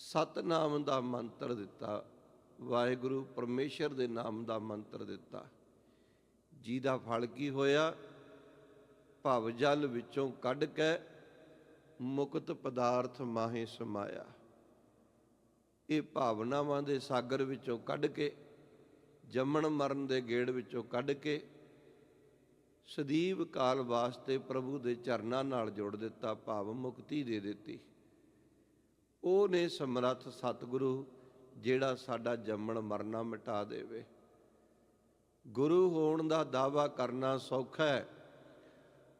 ਸਤਨਾਮ ਦਾ ਮੰਤਰ ਦਿੱਤਾ, ਵਾਹਿਗੁਰੂ ਪਰਮੇਸ਼ਰ ਦੇ ਨਾਮ ਦਾ ਮੰਤਰ ਦਿੱਤਾ। ਜਿਹਦਾ ਫਲ ਕੀ ਹੋਇਆ? ਭਵ ਜਲ ਵਿੱਚੋਂ ਕੱਢ ਕੇ ਮੁਕਤ ਪਦਾਰਥ ਮਾਹੇ ਸਮਾਇਆ। ਇਹ ਭਾਵਨਾਵਾਂ ਦੇ ਸਾਗਰ ਵਿੱਚੋਂ ਕੱਢ ਕੇ, ਜੰਮਣ ਮਰਨ ਦੇ ਗੇੜ ਵਿੱਚੋਂ ਕੱਢ ਕੇ, ਸਦੀਵ ਕਾਲ ਵਾਸਤੇ ਪ੍ਰਭੂ ਦੇ ਚਰਨਾਂ ਨਾਲ ਜੋੜ ਦਿੱਤਾ, ਭਾਵ ਮੁਕਤੀ ਦੇ ਦਿੱਤੀ। ਉਹ ਨੇ ਸਮਰੱਥ ਸਤਿਗੁਰੂ ਜਿਹੜਾ ਸਾਡਾ ਜੰਮਣ, ਮਰਨਾ ਮਿਟਾ ਦੇਵੇ। ਗੁਰੂ ਹੋਣ ਦਾ ਦਾਵਾ ਕਰਨਾ ਸੌਖਾ ਹੈ।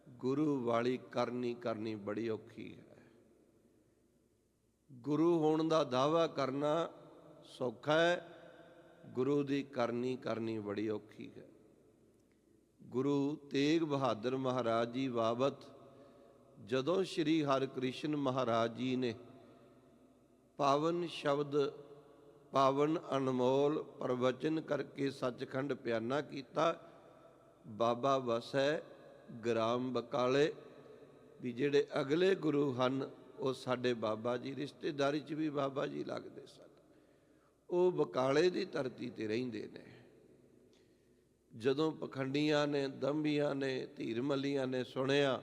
ਗੁਰੂ ਵਾਲੀ ਕਰਨੀ ਕਰਨੀ ਬੜੀ ਔਖੀ ਹੈ। ਗੁਰੂ ਹੋਣ ਦਾ ਦਾਵਾ ਕਰਨਾ ਸੌਖਾ ਹੈ। ਗੁਰੂ ਦੀ ਕਰਨੀ ਕਰਨੀ ਬੜੀ ਔਖੀ ਹੈ। ਗੁਰੂ ਤੇਗ ਬਹਾਦਰ ਮਹਾਰਾਜ ਜੀ ਬਾਬਤ ਜਦੋਂ ਸ੍ਰੀ ਹਰਿਕ੍ਰਿਸ਼ਨ ਮਹਾਰਾਜ ਜੀ ਨੇ ਪਾਵਨ ਸ਼ਬਦ, ਪਾਵਨ ਅਨਮੋਲ ਪ੍ਰਵਚਨ ਕਰਕੇ ਸੱਚਖੰਡ ਪਿਆਨਾ ਕੀਤਾ। ਬਾਬਾ ਵਸੈ ਗ੍ਰਾਮ ਬਕਾਲੇ, ਵੀ ਜਿਹੜੇ ਅਗਲੇ ਗੁਰੂ ਹਨ, ਉਹ ਸਾਡੇ ਬਾਬਾ ਜੀ, ਰਿਸ਼ਤੇਦਾਰੀ 'ਚ ਵੀ ਬਾਬਾ ਜੀ ਲੱਗਦੇ ਸਨ। ਉਹ ਬਕਾਲੇ ਦੀ ਧਰਤੀ ਤੇ ਰਹਿੰਦੇ ਨੇ। ਜਦੋਂ ਪਖੰਡੀਆਂ ਨੇ ਦੰਬੀਆਂ ਨੇ, ਧੀਰਮਲੀਆਂ ਨੇ ਸੁਣਿਆ,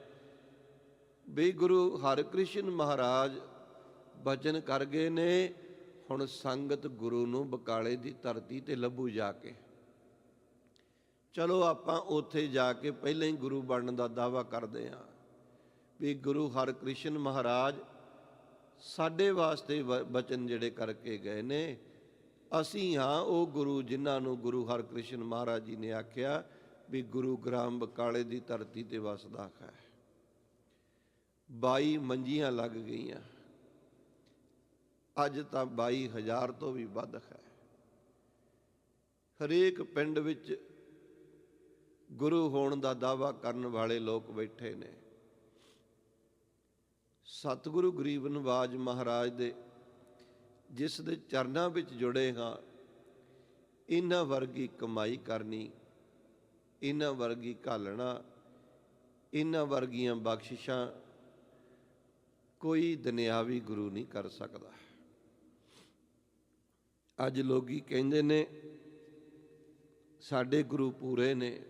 ਵੀ ਗੁਰੂ ਹਰਿਕ੍ਰਿਸ਼ਨ ਮਹਾਰਾਜ ਬਚਨ ਕਰ ਗਏ ਨੇ, ਹੁਣ ਸੰਗਤ ਗੁਰੂ ਨੂੰ ਬਕਾਲੇ ਦੀ ਧਰਤੀ ਤੇ ਲੱਭੂ ਜਾ ਕੇ। ਚਲੋ ਆਪਾਂ ਉੱਥੇ ਜਾ ਕੇ ਪਹਿਲਾਂ ਹੀ ਗੁਰੂ ਬਣਨ ਦਾ ਦਾਵਾ ਕਰਦੇ ਹਾਂ ਵੀ ਗੁਰੂ ਹਰਿਕ੍ਰਿਸ਼ਨ ਮਹਾਰਾਜ ਸਾਡੇ ਵਾਸਤੇ ਬਚਨ ਜਿਹੜੇ ਕਰਕੇ ਗਏ ਨੇ। ਅਸੀਂ ਹਾਂ ਉਹ ਗੁਰੂ ਜਿਨ੍ਹਾਂ ਨੂੰ ਗੁਰੂ ਹਰਿਕ੍ਰਿਸ਼ਨ ਮਹਾਰਾਜ ਜੀ ਨੇ ਆਖਿਆ ਵੀ ਗੁਰੂ ਗ੍ਰਾਮ ਬਕਾਲੇ ਦੀ ਧਰਤੀ ਤੇ ਵਸਦਾ ਹੈ। 22 ਮੰਜੀਆਂ ਲੱਗ ਗਈਆਂ। ਅੱਜ ਤਾਂ 22000 ਤੋਂ ਵੀ ਵੱਧ ਹੈ। ਹਰੇਕ ਪਿੰਡ ਵਿੱਚ ਗੁਰੂ ਹੋਣ ਦਾ ਦਾਵਾ ਕਰਨ ਵਾਲੇ ਲੋਕ ਬੈਠੇ ਨੇ। ਸਤਿਗੁਰੂ ਗਰੀਬ ਨਵਾਜ ਮਹਾਰਾਜ ਦੇ ਜਿਸ ਦੇ ਚਰਨਾਂ ਵਿੱਚ ਜੁੜੇ ਹਾਂ, ਇਹਨਾਂ ਵਰਗੀ ਕਮਾਈ ਕਰਨੀ, ਇਹਨਾਂ ਵਰਗੀ ਘਾਲਣਾ, ਇਹਨਾਂ ਵਰਗੀਆਂ ਬਖਸ਼ਿਸ਼ਾਂ ਕੋਈ ਦੁਨਿਆਵੀ ਗੁਰੂ ਨਹੀਂ ਕਰ ਸਕਦਾ। ਅੱਜ ਲੋਕੀ ਕਹਿੰਦੇ ਨੇ, ਸਾਡੇ ਗੁਰੂ ਪੂਰੇ ਨੇ।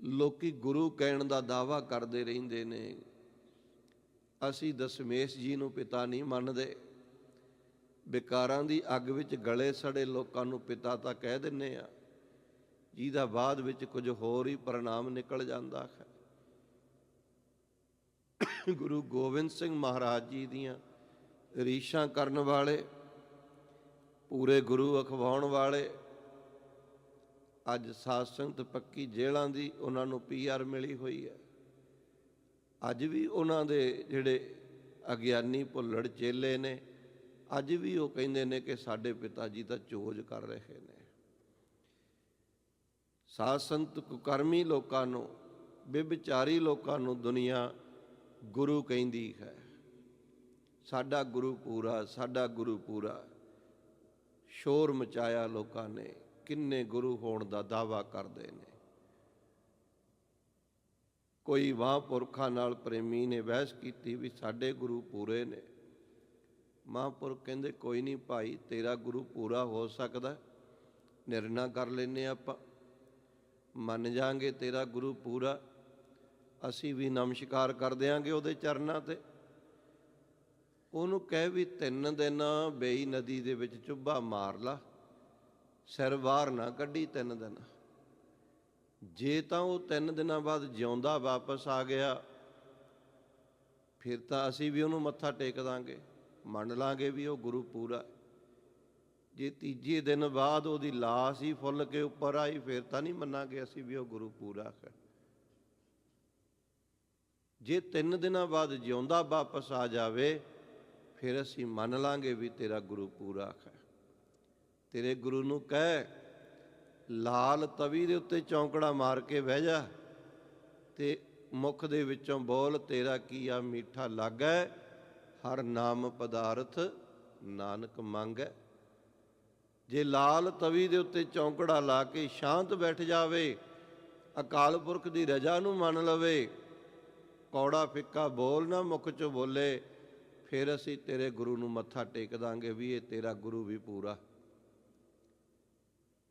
ਲੋਕੀ ਗੁਰੂ ਕਹਿਣ ਦਾ ਦਾਵਾ ਕਰਦੇ ਰਹਿੰਦੇ ਨੇ। ਅਸੀਂ ਦਸ਼ਮੇਸ਼ ਜੀ ਨੂੰ ਪਿਤਾ ਨਹੀਂ ਮੰਨਦੇ। ਵਿਕਾਰਾਂ ਦੀ ਅੱਗ ਵਿੱਚ ਗਲੇ ਸੜੇ ਲੋਕਾਂ ਨੂੰ ਪਿਤਾ ਤਾਂ ਕਹਿ ਦਿੰਨੇ ਆ, ਜਿਹਦਾ ਬਾਅਦ ਵਿੱਚ ਕੁਝ ਹੋਰ ਹੀ ਪ੍ਰਣਾਮ ਨਿਕਲ ਜਾਂਦਾ ਹੈ। ਗੁਰੂ ਗੋਬਿੰਦ ਸਿੰਘ ਮਹਾਰਾਜ ਜੀ ਦੀਆਂ ਰੀਸ਼ਾਂ ਕਰਨ ਵਾਲੇ ਪੂਰੇ ਗੁਰੂ ਅਖਵਾਉਣ ਵਾਲੇ। ਅੱਜ ਸਾਧ ਸੰਗਤ ਪੱਕੀ ਜੇਲਾਂ ਦੀ ਉਹਨਾਂ ਨੂੰ ਪੀਆਰ ਮਿਲੀ ਹੋਈ ਹੈ। ਅੱਜ ਵੀ ਉਹਨਾਂ ਦੇ ਜਿਹੜੇ ਅਗਿਆਨੀ ਭੁੱਲੜ ਚੇਲੇ ਨੇ, ਅੱਜ ਵੀ ਉਹ ਕਹਿੰਦੇ ਨੇ ਕਿ ਸਾਡੇ ਪਿਤਾ ਜੀ ਤਾਂ ਚੋਜ ਕਰ ਰਹੇ ਨੇ। ਸਾਧ ਸੰਤ ਕੁਕਰਮੀ ਲੋਕਾਂ ਨੂੰ, ਬਿਵਚਾਰੀ ਲੋਕਾਂ ਨੂੰ ਦੁਨੀਆ ਗੁਰੂ ਕਹਿੰਦੀ ਹੈ। ਸਾਡਾ ਗੁਰੂ ਪੂਰਾ, ਸਾਡਾ ਗੁਰੂ ਪੂਰਾ। ਸ਼ੋਰ ਮਚਾਇਆ ਲੋਕਾਂ ਨੇ, ਕਿੰਨੇ ਗੁਰੂ ਹੋਣ ਦਾ ਦਾਵਾ ਕਰਦੇ ਨੇ। ਕੋਈ ਮਹਾਂਪੁਰਖਾਂ ਨਾਲ ਪ੍ਰੇਮੀ ਨੇ ਬਹਿਸ ਕੀਤੀ ਵੀ ਸਾਡੇ ਗੁਰੂ ਪੂਰੇ ਨੇ। ਮਹਾਂਪੁਰਖ ਕਹਿੰਦੇ, ਕੋਈ ਨਹੀਂ ਭਾਈ, ਤੇਰਾ ਗੁਰੂ ਪੂਰਾ ਹੋ ਸਕਦਾ, ਨਿਰਣਾ ਕਰ ਲੈਨੇ ਆਪਾਂ। ਮੰਨ ਜਾਾਂਗੇ ਤੇਰਾ ਗੁਰੂ ਪੂਰਾ, ਅਸੀਂ ਵੀ ਨਮਸਕਾਰ ਕਰ ਦਿਆਂਗੇ ਉਹਦੇ ਚਰਨਾਂ ਤੇ। ਉਹਨੂੰ ਕਹਿ ਵੀ ਤਿੰਨ ਦਿਨ ਬੇਈ ਨਦੀ ਦੇ ਵਿੱਚ ਚੁੱਭਾ ਮਾਰ ਲਾ, ਸਿਰ ਬਾਹਰ ਨਾ ਕੱਢੀ ਤਿੰਨ ਦਿਨ। ਜੇ ਤਾਂ ਉਹ ਤਿੰਨ ਦਿਨਾਂ ਬਾਅਦ ਜਿਉਂਦਾ ਵਾਪਸ ਆ ਗਿਆ, ਫਿਰ ਤਾਂ ਅਸੀਂ ਵੀ ਉਹਨੂੰ ਮੱਥਾ ਟੇਕ ਦਾਂਗੇ, ਮੰਨ ਲਾਂਗੇ ਵੀ ਉਹ ਗੁਰੂ ਪੂਰਾ। ਜੇ ਤੀਜੇ ਦਿਨ ਬਾਅਦ ਉਹਦੀ ਲਾਸ਼ ਹੀ ਫੁੱਲ ਕੇ ਉੱਪਰ ਆਈ, ਫਿਰ ਤਾਂ ਨਹੀਂ ਮੰਨਾਂਗੇ ਅਸੀਂ ਵੀ ਉਹ ਗੁਰੂ ਪੂਰਾ ਹੈ। ਜੇ ਤਿੰਨ ਦਿਨਾਂ ਬਾਅਦ ਜਿਉਂਦਾ ਵਾਪਸ ਆ ਜਾਵੇ ਫਿਰ ਅਸੀਂ ਮੰਨ ਲਾਂਗੇ ਵੀ ਤੇਰਾ ਗੁਰੂ ਪੂਰਾ ਹੈ। ਤੇਰੇ ਗੁਰੂ ਨੂੰ ਕਹਿ, ਲਾਲ ਤਵੀ ਦੇ ਉੱਤੇ ਚੌਂਕੜਾ ਮਾਰ ਕੇ ਬਹਿ ਜਾ ਤੇ ਮੁਖ ਦੇ ਵਿੱਚੋਂ ਬੋਲ, ਤੇਰਾ ਕੀ ਆ ਮਿੱਠਾ ਲੱਗੈ ਹਰ ਨਾਮ ਪਦਾਰਥ ਨਾਨਕ ਮੰਗੈ ਜੇ ਲਾਲ ਤਵੀ ਦੇ ਉੱਤੇ ਚੌਂਕੜਾ ਲਾ ਕੇ ਸ਼ਾਂਤ ਬੈਠ ਜਾਵੇ, ਅਕਾਲ ਪੁਰਖ ਦੀ ਰਜਾ ਨੂੰ ਮੰਨ ਲਵੇ, ਕੌੜਾ ਫਿੱਕਾ ਬੋਲ ਨਾ ਮੁਖ ਚ ਬੋਲੇ ਫਿਰ ਅਸੀਂ ਤੇਰੇ ਗੁਰੂ ਨੂੰ ਮੱਥਾ ਟੇਕ ਦਾਂਗੇ ਵੀ ਇਹ ਤੇਰਾ ਗੁਰੂ ਵੀ ਪੂਰਾ।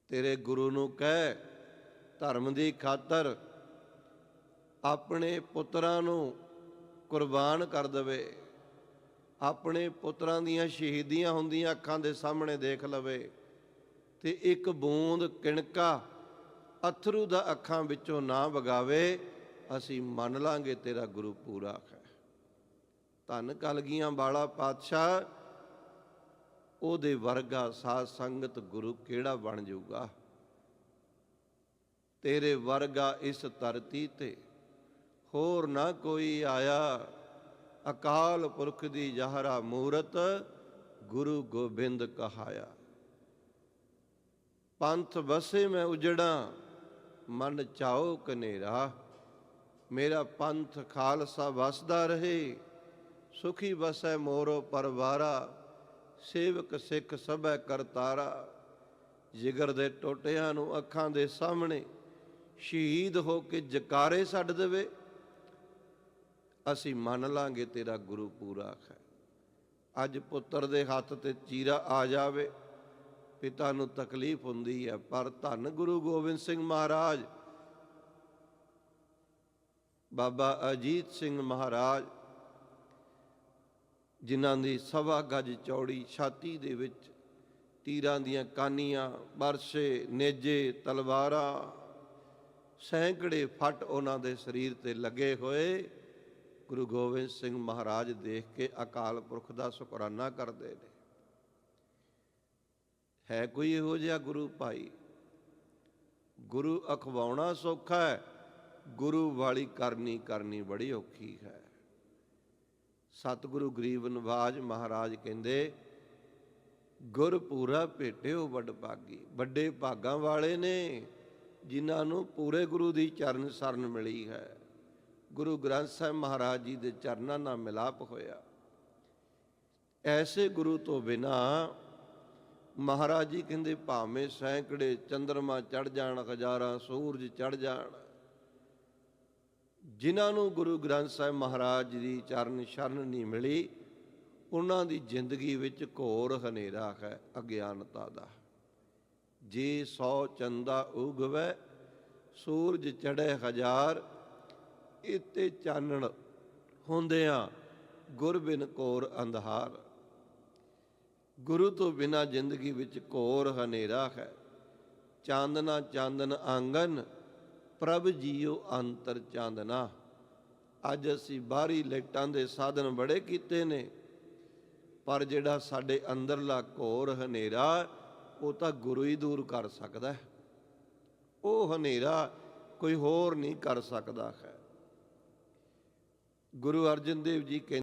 ਤੇਰੇ ਗੁਰੂ ਨੂੰ ਕਹਿ, ਧਰਮ ਦੀ ਖਾਤਰ ਆਪਣੇ ਪੁੱਤਰਾਂ ਨੂੰ ਕੁਰਬਾਨ ਕਰ ਦੇਵੇ। ਆਪਣੇ ਪੁੱਤਰਾਂ ਦੀਆਂ ਸ਼ਹੀਦੀਆਂ ਹੁੰਦੀਆਂ ਅੱਖਾਂ ਦੇ ਸਾਹਮਣੇ ਦੇਖ ਲਵੇ ਤੇ ਇੱਕ ਬੂੰਦ ਕਿਣਕਾ ਅਥਰੂ ਦਾ ਅੱਖਾਂ ਵਿੱਚੋਂ ਨਾ ਵਗਾਵੇ, ਅਸੀਂ ਮੰਨ ਲਾਂਗੇ ਤੇਰਾ ਗੁਰੂ ਪੂਰਾ ਹੈ। ਧੰਨ ਕਲਗੀਆਂ ਵਾਲਾ ਪਾਤਸ਼ਾਹ, ਉਹਦੇ ਵਰਗਾ ਸਾਧ ਸੰਗਤ ਗੁਰੂ ਕਿਹੜਾ ਬਣ ਜਾਊਗਾ? ਤੇਰੇ ਵਰਗਾ ਇਸ ਧਰਤੀ ਤੇ ਹੋਰ ਨਾ ਕੋਈ ਆਇਆ। ਅਕਾਲ ਪੁਰਖ ਦੀ ਜਹਰਾ ਮੂਰਤ ਗੁਰੂ ਗੋਬਿੰਦ ਕਹਾਇਆ। ਪੰਥ ਵਸੇ ਮੈਂ ਉਜੜਾਂ, ਮਨ ਚਾਓ ਕਨੇਰਾ। ਮੇਰਾ ਪੰਥ ਖਾਲਸਾ ਵਸਦਾ ਰਹੇ। ਸੁਖੀ ਵਸੈ ਮੋਰੋ ਪਰਵਾਰਾ ਸੇਵਕ ਸਿੱਖ ਸਭੈ ਕਰਤਾਰਾ ਜਿਗਰ ਦੇ ਟੋਟਿਆਂ ਨੂੰ ਅੱਖਾਂ ਦੇ ਸਾਹਮਣੇ, ਸ਼ਹੀਦ ਹੋ ਕੇ ਜਕਾਰੇ ਛੱਡ ਦੇਵੇ। ਅਸੀਂ ਮੰਨ ਲਾਂਗੇ ਤੇਰਾ ਗੁਰੂ ਪੂਰਾ ਹੈ। ਅੱਜ ਪੁੱਤਰ ਦੇ ਹੱਥ ਤੇ ਚੀਰਾ ਆ ਜਾਵੇ। ਪਿਤਾ ਨੂੰ ਤਕਲੀਫ ਹੁੰਦੀ ਹੈ, ਪਰ ਧੰਨ ਗੁਰੂ ਗੋਬਿੰਦ ਸਿੰਘ ਮਹਾਰਾਜ। ਬਾਬਾ ਅਜੀਤ ਸਿੰਘ ਮਹਾਰਾਜ ਜਿਨ੍ਹਾਂ ਦੀ ਸਵਾ ਗਜ ਚੌੜੀ ਛਾਤੀ ਦੇ ਵਿੱਚ ਤੀਰਾਂ ਦੀਆਂ ਕਾਨੀਆਂ, ਬਰਸੇ, ਨੇਜੇ, ਤਲਵਾਰਾਂ, ਸੈਂਕੜੇ ਫੱਟ ਉਹਨਾਂ ਦੇ ਸਰੀਰ ਤੇ ਲੱਗੇ ਹੋਏ। ਗੁਰੂ ਗੋਬਿੰਦ ਸਿੰਘ ਮਹਾਰਾਜ ਦੇਖ ਕੇ ਅਕਾਲ ਪੁਰਖ ਦਾ ਸ਼ੁਕਰਾਨਾ ਕਰਦੇ ਨੇ। ਹੈ ਕੋਈ ਇਹੋ ਜਿਹਾ ਗੁਰੂ ਭਾਈ? ਗੁਰੂ ਅਖਵਾਉਣਾ ਸੌਖਾ ਹੈ, ਗੁਰੂ ਵਾਲੀ ਕਰਨੀ ਕਰਨੀ ਬੜੀ ਔਖੀ ਹੈ। ਸਤਿਗੁਰੂ ਗਰੀਬ ਨਵਾਜ ਮਹਾਰਾਜ ਕਹਿੰਦੇ ਗੁਰ ਪੂਰਾ ਭੇਟਿਓ ਵੱਡ ਭਾਗੀ, ਵੱਡੇ ਭਾਗਾਂ ਵਾਲੇ ਨੇ, ਜਿਨ੍ਹਾਂ ਨੂੰ ਪੂਰੇ ਗੁਰੂ ਦੀ ਚਰਨ ਸਰਨ ਮਿਲੀ ਹੈ। ਗੁਰੂ ਗ੍ਰੰਥ ਸਾਹਿਬ ਮਹਾਰਾਜ ਜੀ ਦੇ ਚਰਨਾਂ ਨਾਲ ਮਿਲਾਪ ਹੋਇਆ। ਐਸੇ ਗੁਰੂ ਤੋਂ ਬਿਨਾ ਮਹਾਰਾਜ ਜੀ ਕਹਿੰਦੇ ਭਾਵੇਂ ਸੈਂਕੜੇ ਚੰਦਰਮਾ ਚੜ ਜਾਣ, ਹਜ਼ਾਰਾਂ ਸੂਰਜ ਚੜ ਜਾਣ ਜਿਨ੍ਹਾਂ ਨੂੰ ਗੁਰੂ ਗ੍ਰੰਥ ਸਾਹਿਬ ਮਹਾਰਾਜ ਦੀ ਚਰਨ ਸ਼ਰਨ ਨਹੀਂ ਮਿਲੀ, ਉਹਨਾਂ ਦੀ ਜ਼ਿੰਦਗੀ ਵਿੱਚ ਘੋਰ ਹਨੇਰਾ ਹੈ, ਅਗਿਆਨਤਾ ਦਾ। ਜੇ ਸੌ ਚੰਦਾ ਉਗਵੇ, ਸੂਰਜ ਚੜੇ ਹਜ਼ਾਰ ਇਤੇ ਚਾਨਣ ਹੁੰਦਿਆਂ ਗੁਰਬਿਨ ਬਿਨ ਅੰਧਾਰ। ਗੁਰੂ ਤੋਂ ਬਿਨਾ ਜ਼ਿੰਦਗੀ ਵਿੱਚ ਘੋਰ ਹਨੇਰਾ ਹੈ ਚਾਂਦਨਾ ਚਾਂਦਨ ਆਂਗਨ ਪ੍ਰਭ ਜੀਓ ਅੰਤਰ ਚਾਂਦਨਾ। ਅੱਜ ਅਸੀਂ ਬਾਹਰੀ ਲਾਈਟਾਂ ਦੇ ਸਾਧਨ ਬੜੇ ਕੀਤੇ ਨੇ, ਪਰ ਜਿਹੜਾ ਸਾਡੇ ਅੰਦਰਲਾ ਘੋਰ ਹਨੇਰਾ, ਉਹ ਤਾਂ ਗੁਰੂ ਹੀ ਦੂਰ ਕਰ ਸਕਦਾ ਹੈ। ਉਹ ਹਨੇਰਾ ਕੋਈ ਹੋਰ ਨਹੀਂ ਕਰ ਸਕਦਾ ਹੈ। ਗੁਰੂ ਅਰਜਨ ਦੇਵ ਜੀ ਕਹਿੰਦੇ